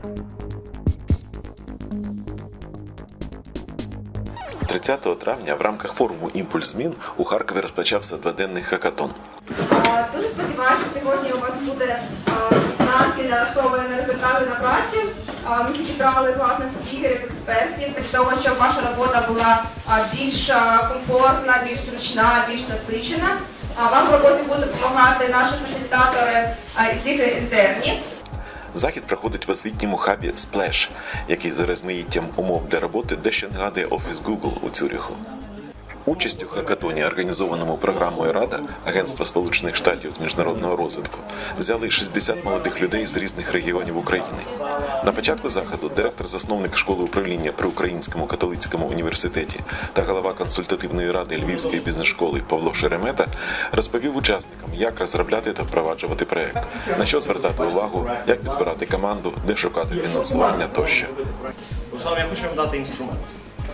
– 30 травня в рамках форуму Імпульс змін у Харкові розпочався дводенний хакатон. Дуже сподіваюся, що сьогодні у вас буде настрій налаштований на результати на праці. Ми підібрали класних спікерів, експертів для того, щоб ваша робота була більш комфортна, більш зручна, більш насичена. Вам в роботі будуть допомагати наші фасилітатори а, і спікери інтерні. Захід проходить в освітньому хабі Splash, який за розмаїттям умов для роботи дещо нагадує офіс Google у Цюріху. Участь у хакатоні, організованому програмою Рада Агентства Сполучених Штатів з міжнародного розвитку, взяли 60 молодих людей з різних регіонів України. На початку заходу директор-засновник школи управління при Українському католицькому університеті та голова консультативної ради Львівської бізнес-школи Павло Шеремета розповів учасникам, як розробляти та впроваджувати проект, на що звертати увагу, як підбирати команду, де шукати фінансування тощо. Руслан, я хочу вам дати інструмент.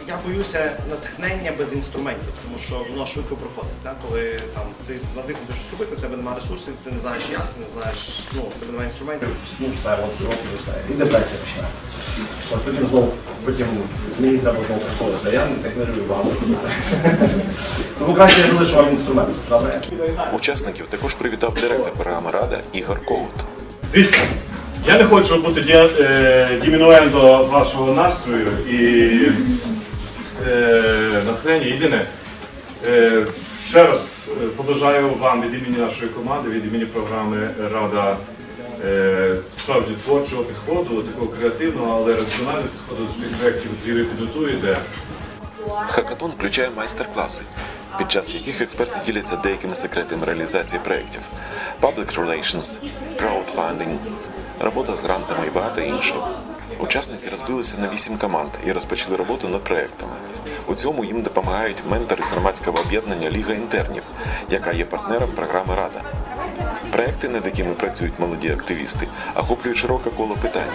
Я боюся натхнення без інструментів, тому що воно швидко проходить. Так? Коли там ти надихнути щось робити, в тебе немає ресурсів, ти не знаєш як, ти не знаєш, ну, в тебе немає інструментів. ну все, от рок вже все. І депресія починається. От потім знову, потім мені треба знову приходити. Я не так не люблю багато. Тому краще я залишу вам інструмент. Добре? Учасників також привітав директор програми Рада Ігор Коут. Дивіться, я не хочу бути ді- е, дімінуендо вашого настрою і натхнення. Єдине, е, ще раз е, побажаю вам від імені нашої команди, від імені програми Рада е, справді творчого підходу, такого креативного, але раціонального підходу до цих проєктів, які ви підготуєте. Хакатон включає майстер-класи, під час яких експерти діляться деякими секретами реалізації проєктів, public relations, crowdfunding, робота з грантами і багато іншого. Учасники розбилися на вісім команд і розпочали роботу над проектами. У цьому їм допомагають ментори з громадського об'єднання Ліга інтернів, яка є партнером програми Рада. Проекти, над якими працюють молоді активісти, охоплюють широке коло питань: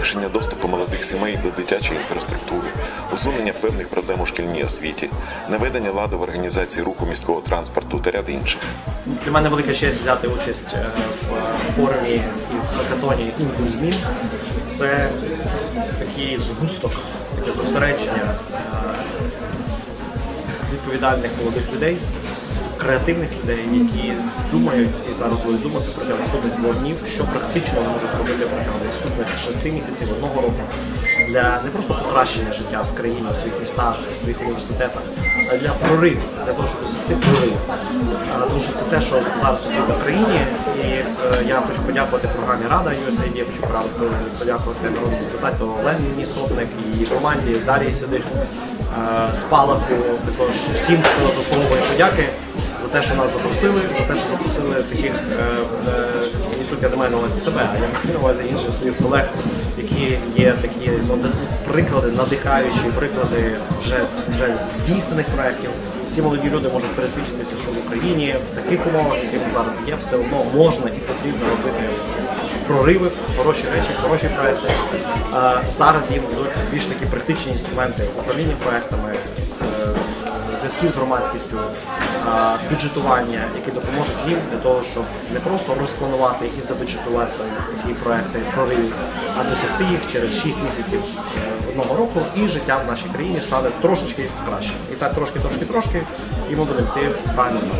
полегшення доступу молодих сімей до дитячої інфраструктури, усунення певних проблем у шкільній освіті, наведення ладу в організації руху міського транспорту та ряд інших. Для мене велика честь взяти участь е, в форумі і в хакатоні «Імпульс змін. Це такий згусток, таке зосередження е, відповідальних молодих людей, креативних людей, які думають і зараз будуть думати протягом наступних двох днів, що практично вони можуть зробити протягом наступних шести місяців одного року для не просто покращення життя в країні, у своїх містах, у своїх університетах, а для проривів, для того, щоб досягти прориву. А, Тому що це те, що зараз потрібно країні, і е, я хочу подякувати програмі Рада USAID, я хочу подякувати народному депутату Олені Сотник і команді Дарії Сидих, Спалаху, також всім, хто заслуговує подяки за те, що нас запросили, за те, що запросили таких е, е, не тільки я не маю на увазі себе, а я маю на увазі інших своїх колег, які є такі ну, приклади, надихаючі приклади вже, вже здійснених проєктів. Ці молоді люди можуть пересвідчитися, що в Україні в таких умовах, які зараз є, все одно можна і потрібно робити прориви, хороші речі, хороші проекти. Зараз їм дадуть більш такі практичні інструменти управління проектами, е, зв'язків з громадськістю, бюджетування, які допоможуть їм для того, щоб не просто розпланувати і забюджетувати такі проекти проривів, а досягти їх через 6 місяців е, одного року, і життя в нашій країні стане трошечки краще. І так трошки, трошки, трошки, і ми будемо йти напрямку.